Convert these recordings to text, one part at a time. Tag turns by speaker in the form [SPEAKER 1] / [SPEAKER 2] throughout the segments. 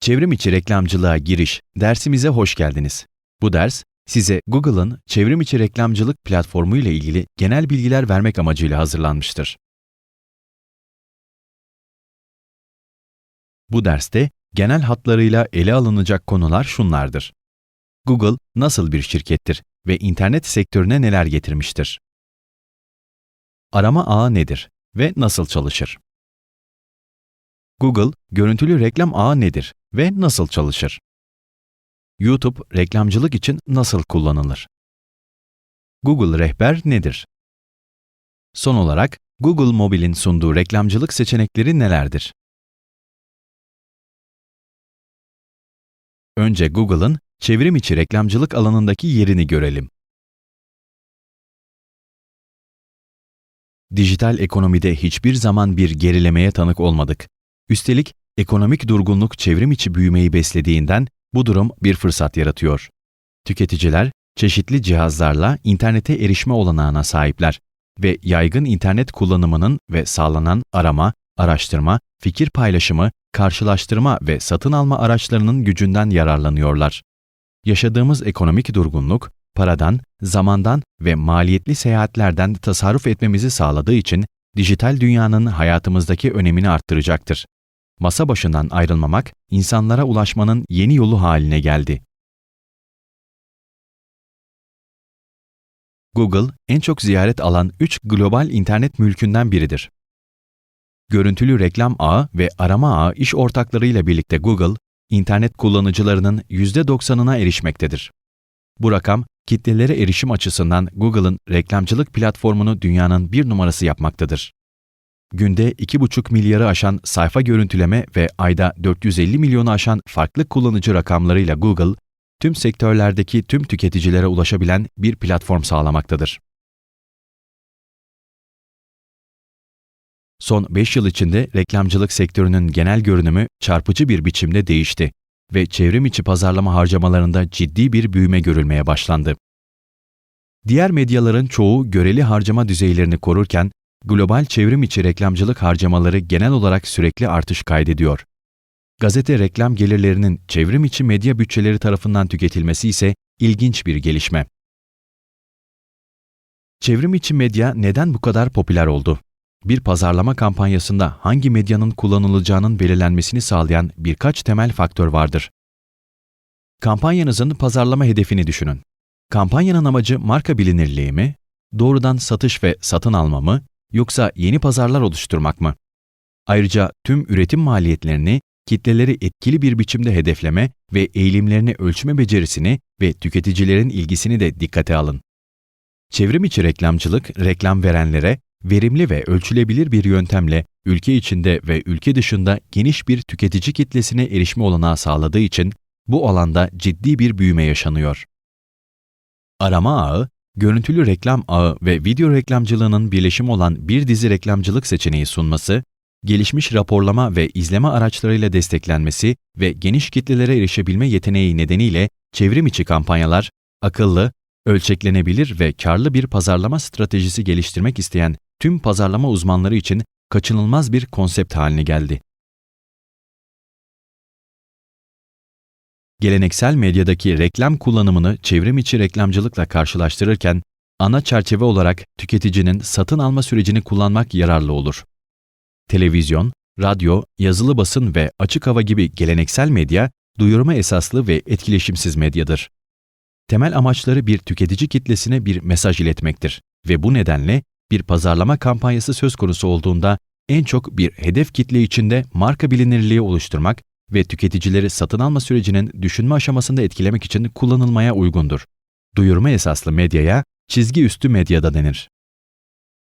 [SPEAKER 1] Çevrim içi reklamcılığa giriş dersimize hoş geldiniz. Bu ders size Google'ın çevrim içi reklamcılık platformu ile ilgili genel bilgiler vermek amacıyla hazırlanmıştır. Bu derste genel hatlarıyla ele alınacak konular şunlardır. Google nasıl bir şirkettir ve internet sektörüne neler getirmiştir? Arama ağı nedir ve nasıl çalışır? Google, görüntülü reklam ağı nedir ve nasıl çalışır? YouTube, reklamcılık için nasıl kullanılır? Google Rehber nedir? Son olarak, Google Mobile'in sunduğu reklamcılık seçenekleri nelerdir? Önce Google'ın çevrim içi reklamcılık alanındaki yerini görelim. Dijital ekonomide hiçbir zaman bir gerilemeye tanık olmadık. Üstelik ekonomik durgunluk çevrim içi büyümeyi beslediğinden bu durum bir fırsat yaratıyor. Tüketiciler çeşitli cihazlarla internete erişme olanağına sahipler ve yaygın internet kullanımının ve sağlanan arama, araştırma, fikir paylaşımı, karşılaştırma ve satın alma araçlarının gücünden yararlanıyorlar. Yaşadığımız ekonomik durgunluk, paradan, zamandan ve maliyetli seyahatlerden tasarruf etmemizi sağladığı için dijital dünyanın hayatımızdaki önemini arttıracaktır. Masa başından ayrılmamak, insanlara ulaşmanın yeni yolu haline geldi. Google, en çok ziyaret alan 3 global internet mülkünden biridir. Görüntülü reklam ağı ve arama ağı iş ortaklarıyla birlikte Google, internet kullanıcılarının %90'ına erişmektedir. Bu rakam, kitlelere erişim açısından Google'ın reklamcılık platformunu dünyanın bir numarası yapmaktadır. Günde 2,5 milyarı aşan sayfa görüntüleme ve ayda 450 milyonu aşan farklı kullanıcı rakamlarıyla Google, tüm sektörlerdeki tüm tüketicilere ulaşabilen bir platform sağlamaktadır. Son 5 yıl içinde reklamcılık sektörünün genel görünümü çarpıcı bir biçimde değişti ve çevrim içi pazarlama harcamalarında ciddi bir büyüme görülmeye başlandı. Diğer medyaların çoğu göreli harcama düzeylerini korurken, global çevrim içi reklamcılık harcamaları genel olarak sürekli artış kaydediyor. Gazete reklam gelirlerinin çevrim içi medya bütçeleri tarafından tüketilmesi ise ilginç bir gelişme. Çevrim içi medya neden bu kadar popüler oldu? Bir pazarlama kampanyasında hangi medyanın kullanılacağının belirlenmesini sağlayan birkaç temel faktör vardır. Kampanyanızın pazarlama hedefini düşünün. Kampanyanın amacı marka bilinirliği mi, doğrudan satış ve satın alma mı, yoksa yeni pazarlar oluşturmak mı? Ayrıca tüm üretim maliyetlerini, kitleleri etkili bir biçimde hedefleme ve eğilimlerini ölçme becerisini ve tüketicilerin ilgisini de dikkate alın. Çevrim içi reklamcılık, reklam verenlere verimli ve ölçülebilir bir yöntemle ülke içinde ve ülke dışında geniş bir tüketici kitlesine erişme olanağı sağladığı için bu alanda ciddi bir büyüme yaşanıyor. Arama ağı, görüntülü reklam ağı ve video reklamcılığının birleşimi olan bir dizi reklamcılık seçeneği sunması, gelişmiş raporlama ve izleme araçlarıyla desteklenmesi ve geniş kitlelere erişebilme yeteneği nedeniyle çevrim içi kampanyalar, akıllı, ölçeklenebilir ve karlı bir pazarlama stratejisi geliştirmek isteyen tüm pazarlama uzmanları için kaçınılmaz bir konsept haline geldi. Geleneksel medyadaki reklam kullanımını çevrim içi reklamcılıkla karşılaştırırken, ana çerçeve olarak tüketicinin satın alma sürecini kullanmak yararlı olur. Televizyon, radyo, yazılı basın ve açık hava gibi geleneksel medya, duyurma esaslı ve etkileşimsiz medyadır. Temel amaçları bir tüketici kitlesine bir mesaj iletmektir ve bu nedenle bir pazarlama kampanyası söz konusu olduğunda en çok bir hedef kitle içinde marka bilinirliği oluşturmak ve tüketicileri satın alma sürecinin düşünme aşamasında etkilemek için kullanılmaya uygundur. Duyurma esaslı medyaya çizgi üstü medyada denir.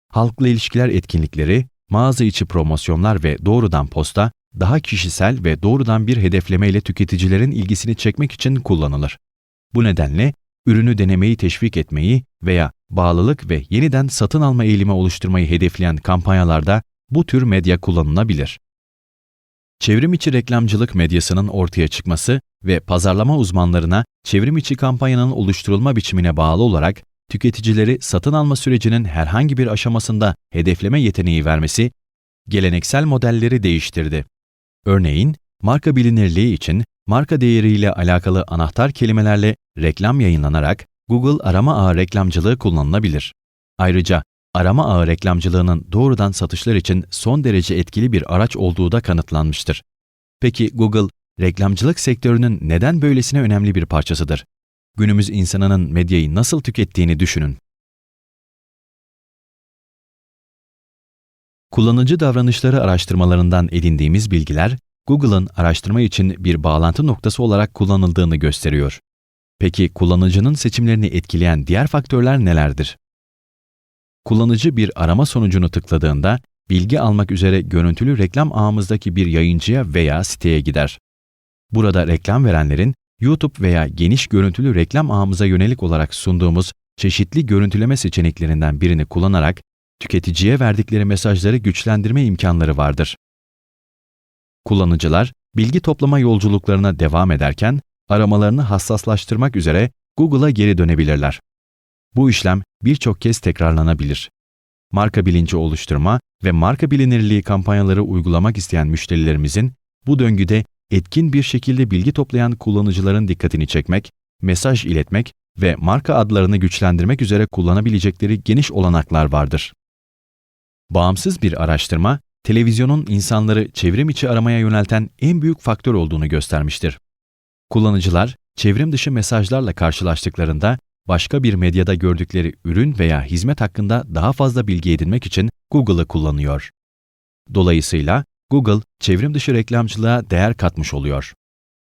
[SPEAKER 1] Halkla ilişkiler etkinlikleri, mağaza içi promosyonlar ve doğrudan posta daha kişisel ve doğrudan bir hedefleme ile tüketicilerin ilgisini çekmek için kullanılır. Bu nedenle ürünü denemeyi teşvik etmeyi veya bağlılık ve yeniden satın alma eğilimi oluşturmayı hedefleyen kampanyalarda bu tür medya kullanılabilir. Çevrim içi reklamcılık medyasının ortaya çıkması ve pazarlama uzmanlarına çevrim içi kampanyanın oluşturulma biçimine bağlı olarak tüketicileri satın alma sürecinin herhangi bir aşamasında hedefleme yeteneği vermesi, geleneksel modelleri değiştirdi. Örneğin, marka bilinirliği için marka değeriyle alakalı anahtar kelimelerle reklam yayınlanarak Google arama ağı reklamcılığı kullanılabilir. Ayrıca arama ağı reklamcılığının doğrudan satışlar için son derece etkili bir araç olduğu da kanıtlanmıştır. Peki Google, reklamcılık sektörünün neden böylesine önemli bir parçasıdır? Günümüz insanının medyayı nasıl tükettiğini düşünün. Kullanıcı davranışları araştırmalarından edindiğimiz bilgiler, Google'ın araştırma için bir bağlantı noktası olarak kullanıldığını gösteriyor. Peki kullanıcının seçimlerini etkileyen diğer faktörler nelerdir? Kullanıcı bir arama sonucunu tıkladığında, bilgi almak üzere görüntülü reklam ağımızdaki bir yayıncıya veya siteye gider. Burada reklam verenlerin YouTube veya geniş görüntülü reklam ağımıza yönelik olarak sunduğumuz çeşitli görüntüleme seçeneklerinden birini kullanarak tüketiciye verdikleri mesajları güçlendirme imkanları vardır. Kullanıcılar, bilgi toplama yolculuklarına devam ederken, aramalarını hassaslaştırmak üzere Google'a geri dönebilirler. Bu işlem birçok kez tekrarlanabilir. Marka bilinci oluşturma ve marka bilinirliği kampanyaları uygulamak isteyen müşterilerimizin bu döngüde etkin bir şekilde bilgi toplayan kullanıcıların dikkatini çekmek, mesaj iletmek ve marka adlarını güçlendirmek üzere kullanabilecekleri geniş olanaklar vardır. Bağımsız bir araştırma, televizyonun insanları çevrim içi aramaya yönelten en büyük faktör olduğunu göstermiştir. Kullanıcılar, çevrim dışı mesajlarla karşılaştıklarında başka bir medyada gördükleri ürün veya hizmet hakkında daha fazla bilgi edinmek için Google'ı kullanıyor. Dolayısıyla Google, çevrim dışı reklamcılığa değer katmış oluyor.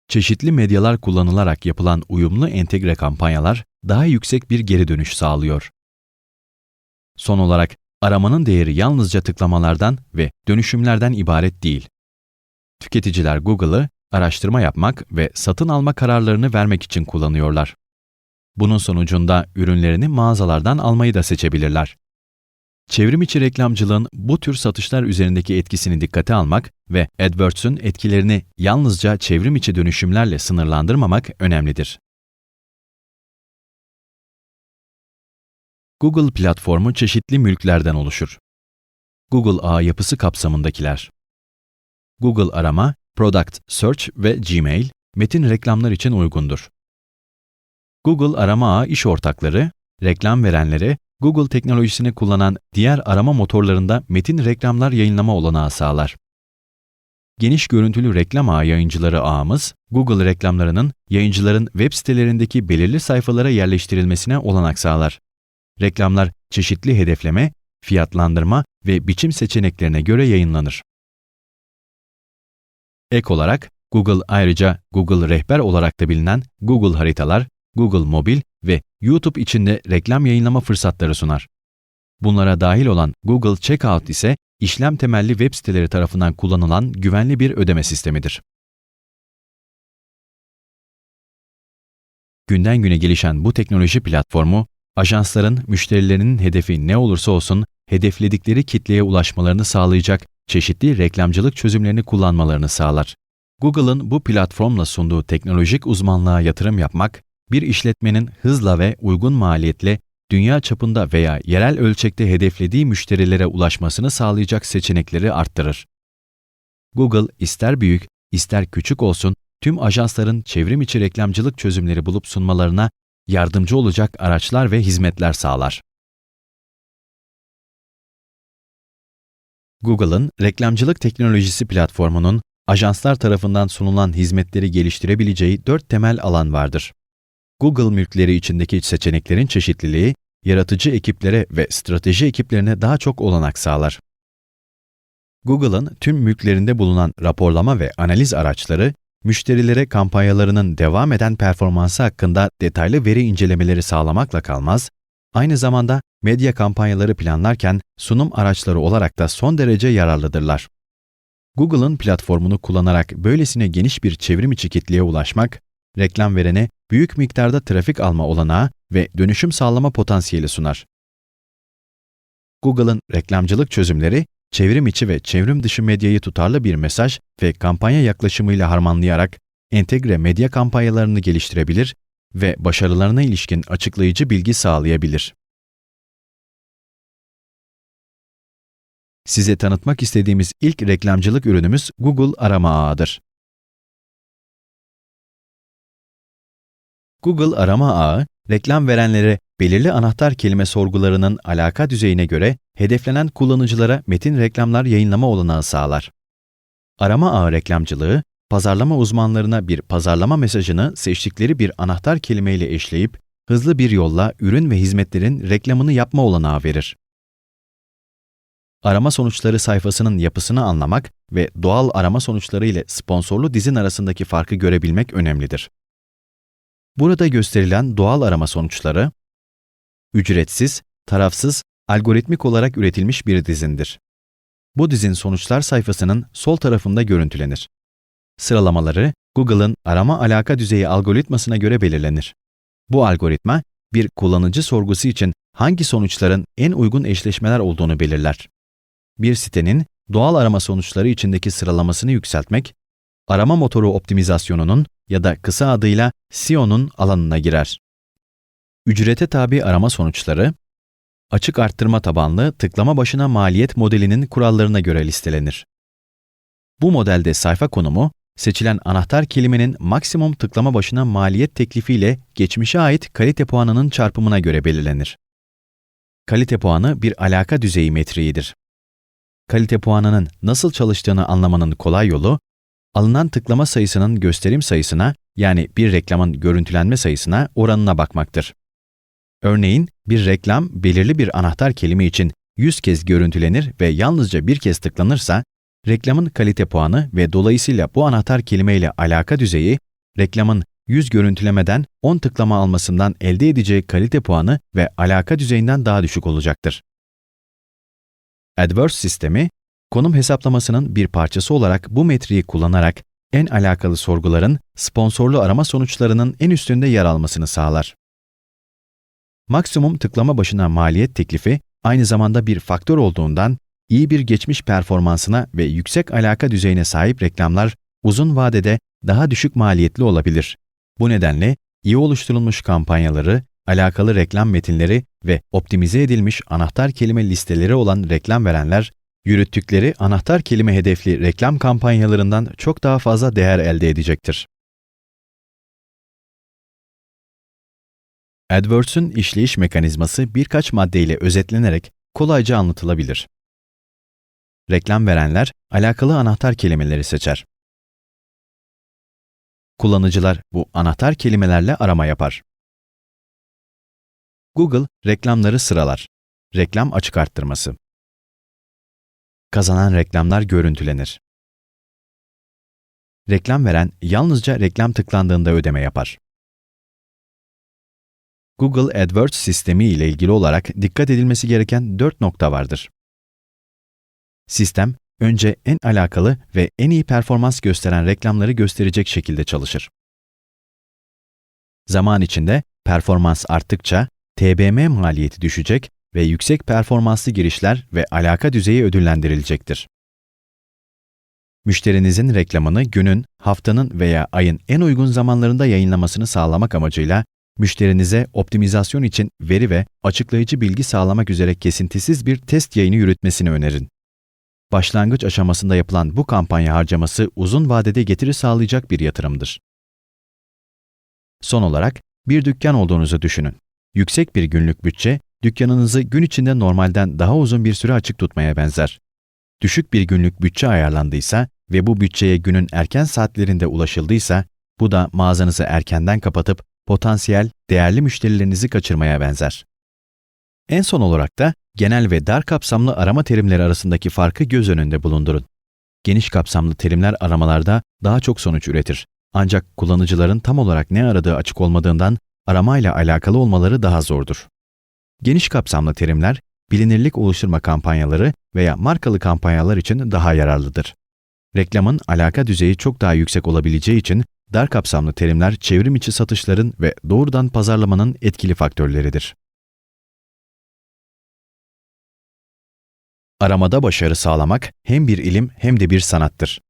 [SPEAKER 1] Çeşitli medyalar kullanılarak yapılan uyumlu entegre kampanyalar daha yüksek bir geri dönüş sağlıyor. Son olarak, aramanın değeri yalnızca tıklamalardan ve dönüşümlerden ibaret değil. Tüketiciler Google'ı araştırma yapmak ve satın alma kararlarını vermek için kullanıyorlar. Bunun sonucunda ürünlerini mağazalardan almayı da seçebilirler. Çevrim içi reklamcılığın bu tür satışlar üzerindeki etkisini dikkate almak ve AdWords'un etkilerini yalnızca çevrim içi dönüşümlerle sınırlandırmamak önemlidir. Google platformu çeşitli mülklerden oluşur. Google ağ yapısı kapsamındakiler. Google arama, Product Search ve Gmail, metin reklamlar için uygundur. Google arama ağı iş ortakları, reklam verenlere Google teknolojisini kullanan diğer arama motorlarında metin reklamlar yayınlama olanağı sağlar. Geniş görüntülü reklam ağı yayıncıları ağımız, Google reklamlarının yayıncıların web sitelerindeki belirli sayfalara yerleştirilmesine olanak sağlar. Reklamlar çeşitli hedefleme, fiyatlandırma ve biçim seçeneklerine göre yayınlanır. Ek olarak Google ayrıca Google Rehber olarak da bilinen Google Haritalar, Google Mobil ve YouTube içinde reklam yayınlama fırsatları sunar. Bunlara dahil olan Google Checkout ise işlem temelli web siteleri tarafından kullanılan güvenli bir ödeme sistemidir. Günden güne gelişen bu teknoloji platformu, ajansların müşterilerinin hedefi ne olursa olsun hedefledikleri kitleye ulaşmalarını sağlayacak çeşitli reklamcılık çözümlerini kullanmalarını sağlar. Google'ın bu platformla sunduğu teknolojik uzmanlığa yatırım yapmak, bir işletmenin hızla ve uygun maliyetle dünya çapında veya yerel ölçekte hedeflediği müşterilere ulaşmasını sağlayacak seçenekleri arttırır. Google ister büyük, ister küçük olsun tüm ajansların çevrim içi reklamcılık çözümleri bulup sunmalarına yardımcı olacak araçlar ve hizmetler sağlar. Google'ın reklamcılık teknolojisi platformunun ajanslar tarafından sunulan hizmetleri geliştirebileceği dört temel alan vardır. Google mülkleri içindeki seçeneklerin çeşitliliği, yaratıcı ekiplere ve strateji ekiplerine daha çok olanak sağlar. Google'ın tüm mülklerinde bulunan raporlama ve analiz araçları, müşterilere kampanyalarının devam eden performansı hakkında detaylı veri incelemeleri sağlamakla kalmaz, aynı zamanda medya kampanyaları planlarken sunum araçları olarak da son derece yararlıdırlar. Google'ın platformunu kullanarak böylesine geniş bir çevrim içi kitleye ulaşmak, reklam verene büyük miktarda trafik alma olanağı ve dönüşüm sağlama potansiyeli sunar. Google'ın reklamcılık çözümleri, çevrim içi ve çevrim dışı medyayı tutarlı bir mesaj ve kampanya yaklaşımıyla harmanlayarak entegre medya kampanyalarını geliştirebilir ve başarılarına ilişkin açıklayıcı bilgi sağlayabilir. Size tanıtmak istediğimiz ilk reklamcılık ürünümüz Google arama ağıdır. Google arama ağı, reklam verenlere belirli anahtar kelime sorgularının alaka düzeyine göre hedeflenen kullanıcılara metin reklamlar yayınlama olanağı sağlar. Arama ağı reklamcılığı, pazarlama uzmanlarına bir pazarlama mesajını seçtikleri bir anahtar kelimeyle eşleyip hızlı bir yolla ürün ve hizmetlerin reklamını yapma olanağı verir. Arama sonuçları sayfasının yapısını anlamak ve doğal arama sonuçları ile sponsorlu dizin arasındaki farkı görebilmek önemlidir. Burada gösterilen doğal arama sonuçları, ücretsiz, tarafsız, algoritmik olarak üretilmiş bir dizindir. Bu dizin sonuçlar sayfasının sol tarafında görüntülenir. Sıralamaları Google'ın arama alaka düzeyi algoritmasına göre belirlenir. Bu algoritma, bir kullanıcı sorgusu için hangi sonuçların en uygun eşleşmeler olduğunu belirler. Bir sitenin doğal arama sonuçları içindeki sıralamasını yükseltmek, arama motoru optimizasyonunun ya da kısa adıyla SEO'nun alanına girer. Ücrete tabi arama sonuçları, açık arttırma tabanlı tıklama başına maliyet modelinin kurallarına göre listelenir. Bu modelde sayfa konumu, seçilen anahtar kelimenin maksimum tıklama başına maliyet teklifiyle geçmişe ait kalite puanının çarpımına göre belirlenir. Kalite puanı bir alaka düzeyi metriğidir. Kalite puanının nasıl çalıştığını anlamanın kolay yolu, alınan tıklama sayısının gösterim sayısına yani bir reklamın görüntülenme sayısına oranına bakmaktır. Örneğin bir reklam belirli bir anahtar kelime için 100 kez görüntülenir ve yalnızca bir kez tıklanırsa, reklamın kalite puanı ve dolayısıyla bu anahtar kelime ile alaka düzeyi, reklamın 100 görüntülemeden 10 tıklama almasından elde edeceği kalite puanı ve alaka düzeyinden daha düşük olacaktır. AdWords sistemi, konum hesaplamasının bir parçası olarak bu metriği kullanarak en alakalı sorguların sponsorlu arama sonuçlarının en üstünde yer almasını sağlar. Maksimum tıklama başına maliyet teklifi aynı zamanda bir faktör olduğundan iyi bir geçmiş performansına ve yüksek alaka düzeyine sahip reklamlar uzun vadede daha düşük maliyetli olabilir. Bu nedenle iyi oluşturulmuş kampanyaları, alakalı reklam metinleri ve optimize edilmiş anahtar kelime listeleri olan reklam verenler, yürüttükleri anahtar kelime hedefli reklam kampanyalarından çok daha fazla değer elde edecektir. AdWords'un işleyiş mekanizması birkaç maddeyle özetlenerek kolayca anlatılabilir. Reklam verenler alakalı anahtar kelimeleri seçer. Kullanıcılar bu anahtar kelimelerle arama yapar. Google reklamları sıralar. Reklam açık arttırması. Kazanan reklamlar görüntülenir. Reklam veren yalnızca reklam tıklandığında ödeme yapar. Google AdWords sistemi ile ilgili olarak dikkat edilmesi gereken 4 nokta vardır. Sistem, önce en alakalı ve en iyi performans gösteren reklamları gösterecek şekilde çalışır. Zaman içinde performans arttıkça TBM maliyeti düşecek ve yüksek performanslı girişler ve alaka düzeyi ödüllendirilecektir. Müşterinizin reklamını günün, haftanın veya ayın en uygun zamanlarında yayınlamasını sağlamak amacıyla müşterinize optimizasyon için veri ve açıklayıcı bilgi sağlamak üzere kesintisiz bir test yayını yürütmesini önerin. Başlangıç aşamasında yapılan bu kampanya harcaması uzun vadede getiri sağlayacak bir yatırımdır. Son olarak bir dükkan olduğunuzu düşünün. Yüksek bir günlük bütçe, dükkanınızı gün içinde normalden daha uzun bir süre açık tutmaya benzer. Düşük bir günlük bütçe ayarlandıysa ve bu bütçeye günün erken saatlerinde ulaşıldıysa, bu da mağazanızı erkenden kapatıp potansiyel, değerli müşterilerinizi kaçırmaya benzer. En son olarak da genel ve dar kapsamlı arama terimleri arasındaki farkı göz önünde bulundurun. Geniş kapsamlı terimler aramalarda daha çok sonuç üretir. Ancak kullanıcıların tam olarak ne aradığı açık olmadığından aramayla alakalı olmaları daha zordur. Geniş kapsamlı terimler, bilinirlik oluşturma kampanyaları veya markalı kampanyalar için daha yararlıdır. Reklamın alaka düzeyi çok daha yüksek olabileceği için dar kapsamlı terimler çevrim içi satışların ve doğrudan pazarlamanın etkili faktörleridir. Aramada başarı sağlamak hem bir ilim hem de bir sanattır.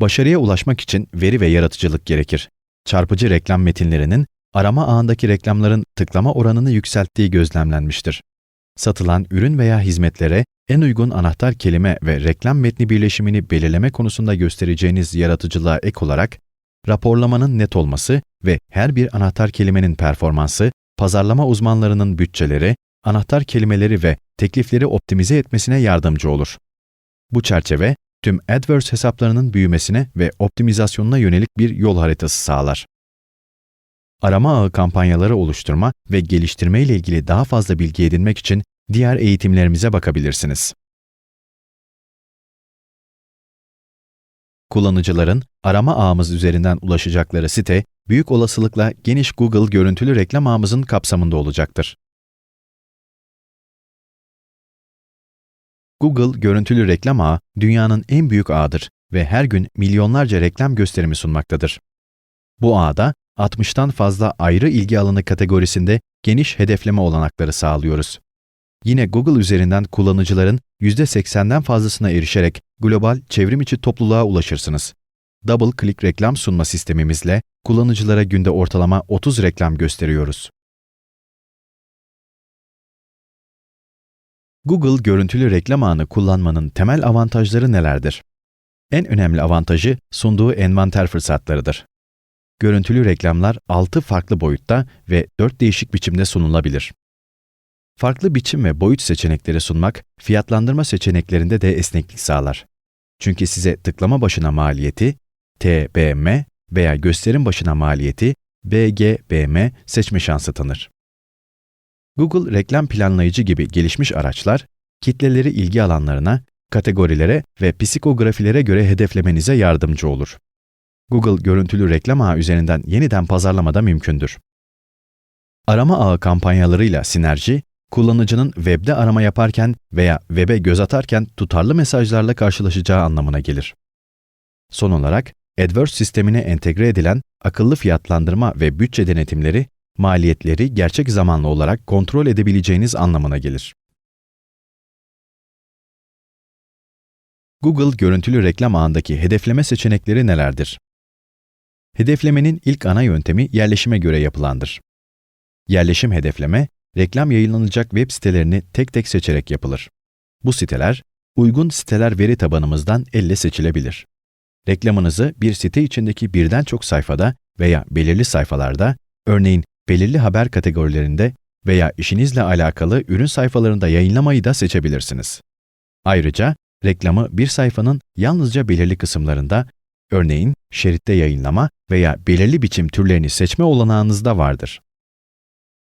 [SPEAKER 1] Başarıya ulaşmak için veri ve yaratıcılık gerekir. Çarpıcı reklam metinlerinin arama ağındaki reklamların tıklama oranını yükselttiği gözlemlenmiştir. Satılan ürün veya hizmetlere en uygun anahtar kelime ve reklam metni birleşimini belirleme konusunda göstereceğiniz yaratıcılığa ek olarak, raporlamanın net olması ve her bir anahtar kelimenin performansı, pazarlama uzmanlarının bütçeleri, anahtar kelimeleri ve teklifleri optimize etmesine yardımcı olur. Bu çerçeve, tüm AdWords hesaplarının büyümesine ve optimizasyonuna yönelik bir yol haritası sağlar. Arama ağı kampanyaları oluşturma ve geliştirme ile ilgili daha fazla bilgi edinmek için diğer eğitimlerimize bakabilirsiniz. Kullanıcıların arama ağımız üzerinden ulaşacakları site, büyük olasılıkla geniş Google görüntülü reklam ağımızın kapsamında olacaktır. Google görüntülü reklam ağı dünyanın en büyük ağıdır ve her gün milyonlarca reklam gösterimi sunmaktadır. Bu ağda 60'tan fazla ayrı ilgi alanı kategorisinde geniş hedefleme olanakları sağlıyoruz. Yine Google üzerinden kullanıcıların %80'den fazlasına erişerek global çevrim içi topluluğa ulaşırsınız. Double Click reklam sunma sistemimizle kullanıcılara günde ortalama 30 reklam gösteriyoruz. Google görüntülü reklam ağını kullanmanın temel avantajları nelerdir? En önemli avantajı sunduğu envanter fırsatlarıdır. Görüntülü reklamlar 6 farklı boyutta ve 4 değişik biçimde sunulabilir. Farklı biçim ve boyut seçenekleri sunmak, fiyatlandırma seçeneklerinde de esneklik sağlar. Çünkü size tıklama başına maliyeti, TBM veya gösterim başına maliyeti, BGBM seçme şansı tanır. Google Reklam Planlayıcı gibi gelişmiş araçlar, kitleleri ilgi alanlarına, kategorilere ve psikografilere göre hedeflemenize yardımcı olur. Google görüntülü reklam ağı üzerinden yeniden pazarlama da mümkündür. Arama ağı kampanyalarıyla sinerji, kullanıcının webde arama yaparken veya webe göz atarken tutarlı mesajlarla karşılaşacağı anlamına gelir. Son olarak, AdWords sistemine entegre edilen akıllı fiyatlandırma ve bütçe denetimleri, maliyetleri gerçek zamanlı olarak kontrol edebileceğiniz anlamına gelir. Google görüntülü reklam ağındaki hedefleme seçenekleri nelerdir? Hedeflemenin ilk ana yöntemi yerleşime göre yapılandır. Yerleşim hedefleme, reklam yayınlanacak web sitelerini tek tek seçerek yapılır. Bu siteler, uygun siteler veri tabanımızdan elle seçilebilir. Reklamınızı bir site içindeki birden çok sayfada veya belirli sayfalarda, örneğin belirli haber kategorilerinde veya işinizle alakalı ürün sayfalarında yayınlamayı da seçebilirsiniz. Ayrıca reklamı bir sayfanın yalnızca belirli kısımlarında, örneğin şeritte yayınlama veya belirli biçim türlerini seçme olanağınız da vardır.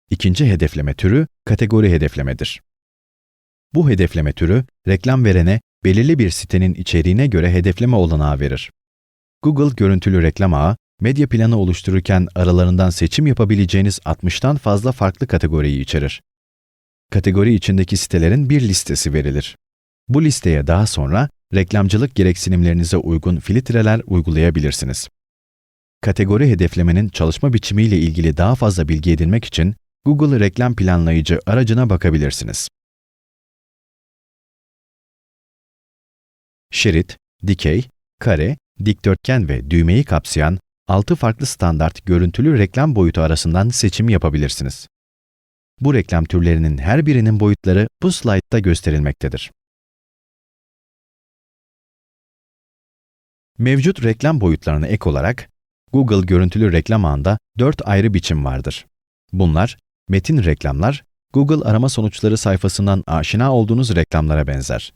[SPEAKER 1] İkinci hedefleme türü kategori hedeflemedir. Bu hedefleme türü reklam verene belirli bir sitenin içeriğine göre hedefleme olanağı verir. Google görüntülü reklam ağı, medya planı oluştururken aralarından seçim yapabileceğiniz 60'tan fazla farklı kategoriyi içerir. Kategori içindeki sitelerin bir listesi verilir. Bu listeye daha sonra reklamcılık gereksinimlerinize uygun filtreler uygulayabilirsiniz. Kategori hedeflemenin çalışma biçimiyle ilgili daha fazla bilgi edinmek için Google Reklam Planlayıcı aracına bakabilirsiniz. Şerit, dikey, kare, dikdörtgen ve düğmeyi kapsayan 6 farklı standart görüntülü reklam boyutu arasından seçim yapabilirsiniz. Bu reklam türlerinin her birinin boyutları bu slaytta gösterilmektedir. Mevcut reklam boyutlarına ek olarak, Google görüntülü reklam ağında 4 ayrı biçim vardır. Bunlar, metin reklamlar, Google arama sonuçları sayfasından aşina olduğunuz reklamlara benzer.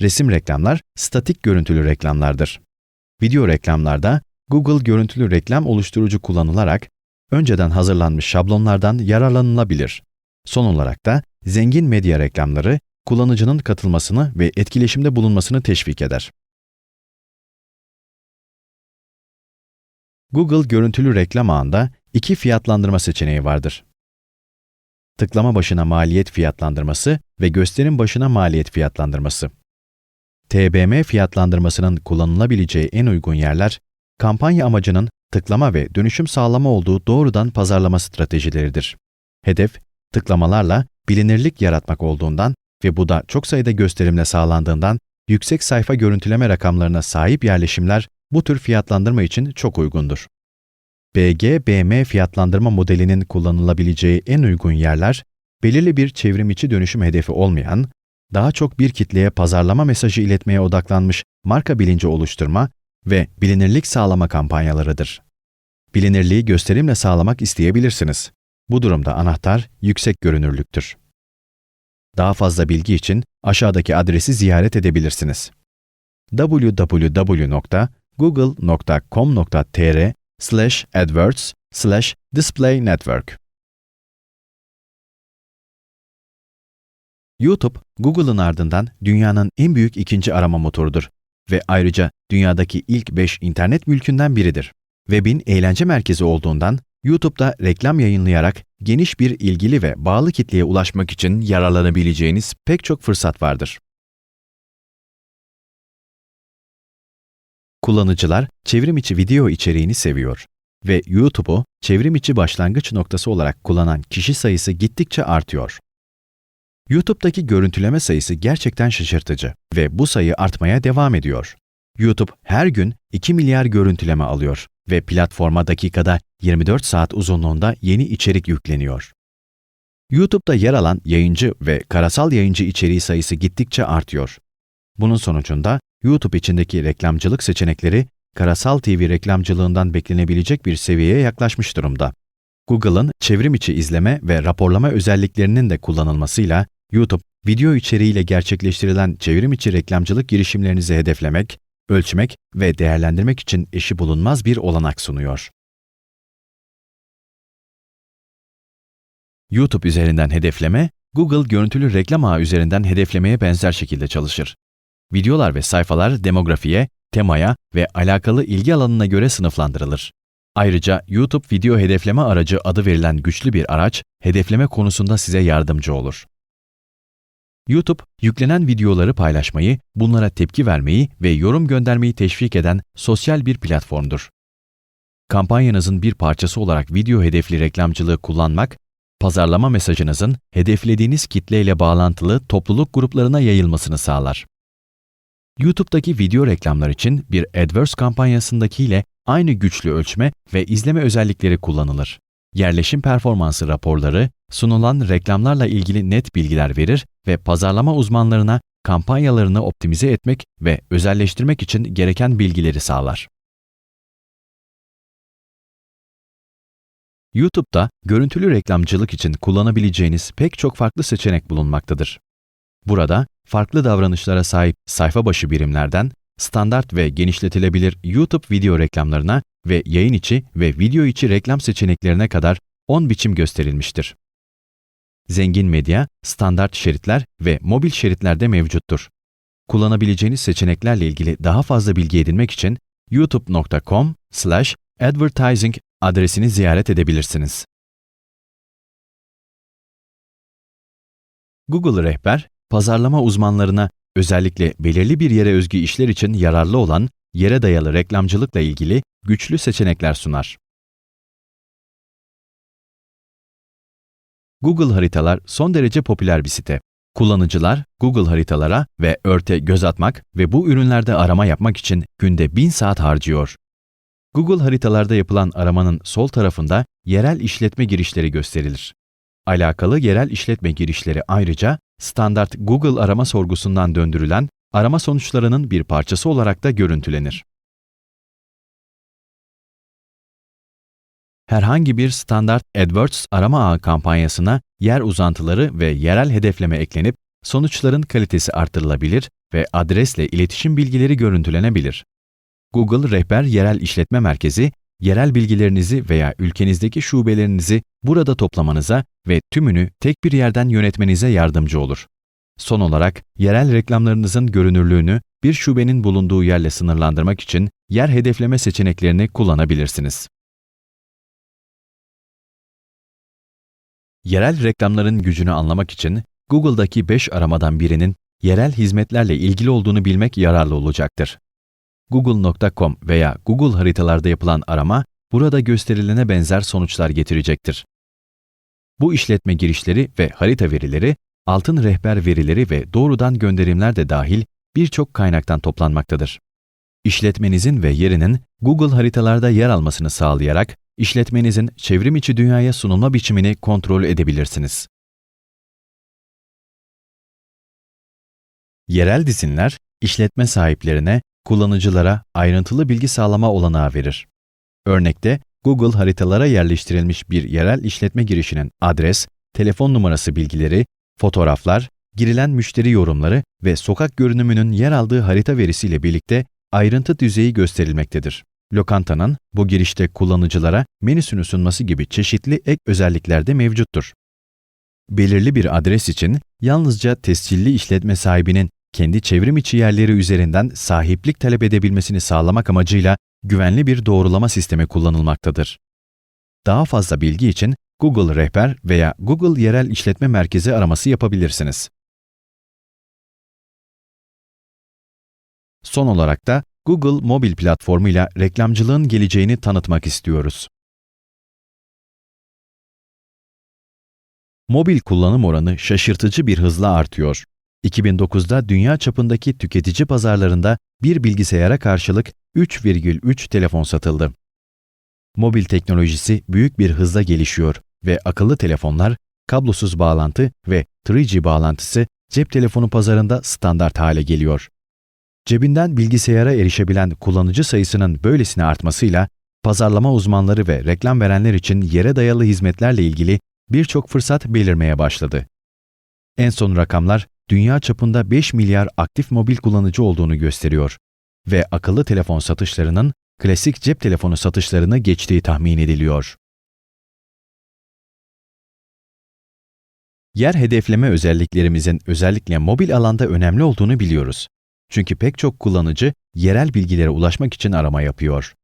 [SPEAKER 1] Resim reklamlar, statik görüntülü reklamlardır. Video reklamlarda, Google görüntülü reklam oluşturucu kullanılarak, önceden hazırlanmış şablonlardan yararlanılabilir. Son olarak da, zengin medya reklamları, kullanıcının katılmasını ve etkileşimde bulunmasını teşvik eder. Google görüntülü reklam ağında iki fiyatlandırma seçeneği vardır. Tıklama başına maliyet fiyatlandırması ve gösterim başına maliyet fiyatlandırması. TBM fiyatlandırmasının kullanılabileceği en uygun yerler, kampanya amacının tıklama ve dönüşüm sağlama olduğu doğrudan pazarlama stratejileridir. Hedef, tıklamalarla bilinirlik yaratmak olduğundan ve bu da çok sayıda gösterimle sağlandığından yüksek sayfa görüntüleme rakamlarına sahip yerleşimler bu tür fiyatlandırma için çok uygundur. BG-BM fiyatlandırma modelinin kullanılabileceği en uygun yerler, belirli bir çevrim içi dönüşüm hedefi olmayan, daha çok bir kitleye pazarlama mesajı iletmeye odaklanmış marka bilinci oluşturma ve bilinirlik sağlama kampanyalarıdır. bilinirliği gösterimle sağlamak isteyebilirsiniz. Bu durumda anahtar yüksek görünürlüktür. Daha fazla bilgi için aşağıdaki adresi ziyaret edebilirsiniz. www.google.com.tr slash adwords slash display network YouTube, Google'ın ardından dünyanın en büyük ikinci arama motorudur ve ayrıca dünyadaki ilk 5 internet mülkünden biridir. Web'in eğlence merkezi olduğundan YouTube'da reklam yayınlayarak geniş bir ilgili ve bağlı kitleye ulaşmak için yararlanabileceğiniz pek çok fırsat vardır. Kullanıcılar çevrim içi video içeriğini seviyor ve YouTube'u çevrim içi başlangıç noktası olarak kullanan kişi sayısı gittikçe artıyor. YouTube'daki görüntüleme sayısı gerçekten şaşırtıcı ve bu sayı artmaya devam ediyor. YouTube her gün 2 milyar görüntüleme alıyor ve platforma dakikada 24 saat uzunluğunda yeni içerik yükleniyor. YouTube'da yer alan yayıncı ve karasal yayıncı içeriği sayısı gittikçe artıyor. Bunun sonucunda YouTube içindeki reklamcılık seçenekleri karasal TV reklamcılığından beklenebilecek bir seviyeye yaklaşmış durumda. Google'ın çevrim içi izleme ve raporlama özelliklerinin de kullanılmasıyla YouTube, video içeriğiyle gerçekleştirilen çevrim içi reklamcılık girişimlerinizi hedeflemek, ölçmek ve değerlendirmek için eşi bulunmaz bir olanak sunuyor. YouTube üzerinden hedefleme, Google görüntülü reklam ağı üzerinden hedeflemeye benzer şekilde çalışır. Videolar ve sayfalar demografiye, temaya ve alakalı ilgi alanına göre sınıflandırılır. Ayrıca YouTube video hedefleme aracı adı verilen güçlü bir araç, hedefleme konusunda size yardımcı olur. YouTube, yüklenen videoları paylaşmayı, bunlara tepki vermeyi ve yorum göndermeyi teşvik eden sosyal bir platformdur. Kampanyanızın bir parçası olarak video hedefli reklamcılığı kullanmak, pazarlama mesajınızın hedeflediğiniz kitleyle bağlantılı topluluk gruplarına yayılmasını sağlar. YouTube'daki video reklamlar için bir AdWords kampanyasındakiyle aynı güçlü ölçme ve izleme özellikleri kullanılır. Yerleşim performansı raporları, sunulan reklamlarla ilgili net bilgiler verir ve pazarlama uzmanlarına kampanyalarını optimize etmek ve özelleştirmek için gereken bilgileri sağlar. YouTube'da görüntülü reklamcılık için kullanabileceğiniz pek çok farklı seçenek bulunmaktadır. Burada farklı davranışlara sahip sayfa başı birimlerden standart ve genişletilebilir YouTube video reklamlarına ve yayın içi ve video içi reklam seçeneklerine kadar 10 biçim gösterilmiştir. Zengin medya, standart şeritler ve mobil şeritlerde mevcuttur. Kullanabileceğiniz seçeneklerle ilgili daha fazla bilgi edinmek için youtube.com/advertising adresini ziyaret edebilirsiniz. Google Rehber, pazarlama uzmanlarına özellikle belirli bir yere özgü işler için yararlı olan yere dayalı reklamcılıkla ilgili güçlü seçenekler sunar. Google Haritalar son derece popüler bir site. Kullanıcılar Google haritalara ve örte göz atmak ve bu ürünlerde arama yapmak için günde 1000 saat harcıyor. Google haritalarda yapılan aramanın sol tarafında yerel işletme girişleri gösterilir. Alakalı yerel işletme girişleri ayrıca standart Google arama sorgusundan döndürülen arama sonuçlarının bir parçası olarak da görüntülenir. Herhangi bir standart AdWords arama ağı kampanyasına yer uzantıları ve yerel hedefleme eklenip sonuçların kalitesi artırılabilir ve adresle iletişim bilgileri görüntülenebilir. Google Rehber Yerel İşletme Merkezi, yerel bilgilerinizi veya ülkenizdeki şubelerinizi burada toplamanıza ve tümünü tek bir yerden yönetmenize yardımcı olur. Son olarak, yerel reklamlarınızın görünürlüğünü bir şubenin bulunduğu yerle sınırlandırmak için yer hedefleme seçeneklerini kullanabilirsiniz. Yerel reklamların gücünü anlamak için Google'daki 5 aramadan birinin yerel hizmetlerle ilgili olduğunu bilmek yararlı olacaktır. Google.com veya Google haritalarda yapılan arama burada gösterilene benzer sonuçlar getirecektir. Bu işletme girişleri ve harita verileri, altın rehber verileri ve doğrudan gönderimler de dahil birçok kaynaktan toplanmaktadır. İşletmenizin ve yerinin Google haritalarda yer almasını sağlayarak işletmenizin çevrim içi dünyaya sunulma biçimini kontrol edebilirsiniz. Yerel dizinler, işletme sahiplerine, kullanıcılara ayrıntılı bilgi sağlama olanağı verir. Örnekte, Google haritalara yerleştirilmiş bir yerel işletme girişinin adres, telefon numarası bilgileri, fotoğraflar, girilen müşteri yorumları ve sokak görünümünün yer aldığı harita verisiyle birlikte ayrıntı düzeyi gösterilmektedir. Lokantanın bu girişte kullanıcılara menüsünü sunması gibi çeşitli ek özellikler de mevcuttur. Belirli bir adres için yalnızca tescilli işletme sahibinin kendi çevrim içi yerleri üzerinden sahiplik talep edebilmesini sağlamak amacıyla güvenli bir doğrulama sistemi kullanılmaktadır. Daha fazla bilgi için Google Rehber veya Google Yerel İşletme Merkezi araması yapabilirsiniz. Son olarak da Google mobil platformuyla reklamcılığın geleceğini tanıtmak istiyoruz. Mobil kullanım oranı şaşırtıcı bir hızla artıyor. 2009'da dünya çapındaki tüketici pazarlarında bir bilgisayara karşılık 3,3 telefon satıldı. Mobil teknolojisi büyük bir hızla gelişiyor ve akıllı telefonlar, kablosuz bağlantı ve 3G bağlantısı cep telefonu pazarında standart hale geliyor. Cebinden bilgisayara erişebilen kullanıcı sayısının böylesine artmasıyla pazarlama uzmanları ve reklam verenler için yere dayalı hizmetlerle ilgili birçok fırsat belirmeye başladı. En son rakamlar dünya çapında 5 milyar aktif mobil kullanıcı olduğunu gösteriyor ve akıllı telefon satışlarının klasik cep telefonu satışlarını geçtiği tahmin ediliyor. Yer hedefleme özelliklerimizin özellikle mobil alanda önemli olduğunu biliyoruz. Çünkü pek çok kullanıcı yerel bilgilere ulaşmak için arama yapıyor.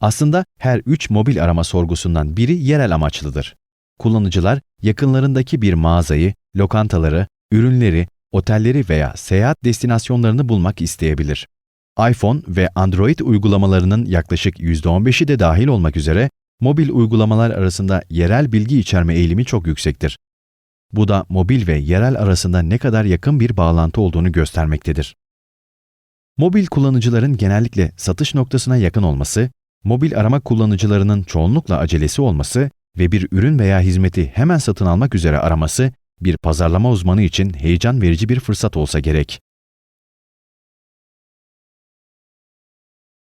[SPEAKER 1] Aslında her üç mobil arama sorgusundan biri yerel amaçlıdır. Kullanıcılar yakınlarındaki bir mağazayı, lokantaları, ürünleri, otelleri veya seyahat destinasyonlarını bulmak isteyebilir. iPhone ve Android uygulamalarının yaklaşık %15'i de dahil olmak üzere mobil uygulamalar arasında yerel bilgi içerme eğilimi çok yüksektir. Bu da mobil ve yerel arasında ne kadar yakın bir bağlantı olduğunu göstermektedir. Mobil kullanıcıların genellikle satış noktasına yakın olması, mobil arama kullanıcılarının çoğunlukla acelesi olması ve bir ürün veya hizmeti hemen satın almak üzere araması bir pazarlama uzmanı için heyecan verici bir fırsat olsa gerek.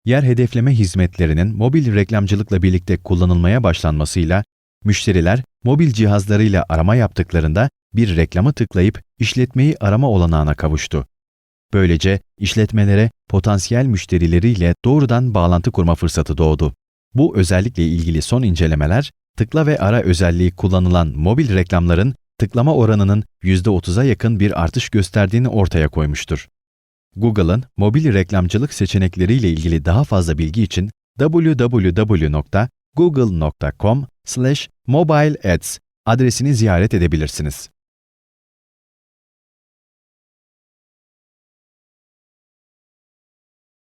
[SPEAKER 1] Yer hedefleme hizmetlerinin mobil reklamcılıkla birlikte kullanılmaya başlanmasıyla müşteriler mobil cihazlarıyla arama yaptıklarında bir reklamı tıklayıp işletmeyi arama olanağına kavuştu. Böylece işletmelere potansiyel müşterileriyle doğrudan bağlantı kurma fırsatı doğdu. Bu özellikle ilgili son incelemeler, tıkla ve ara özelliği kullanılan mobil reklamların tıklama oranının %30'a yakın bir artış gösterdiğini ortaya koymuştur. Google'ın mobil reklamcılık seçenekleriyle ilgili daha fazla bilgi için www.google.com/mobileads adresini ziyaret edebilirsiniz.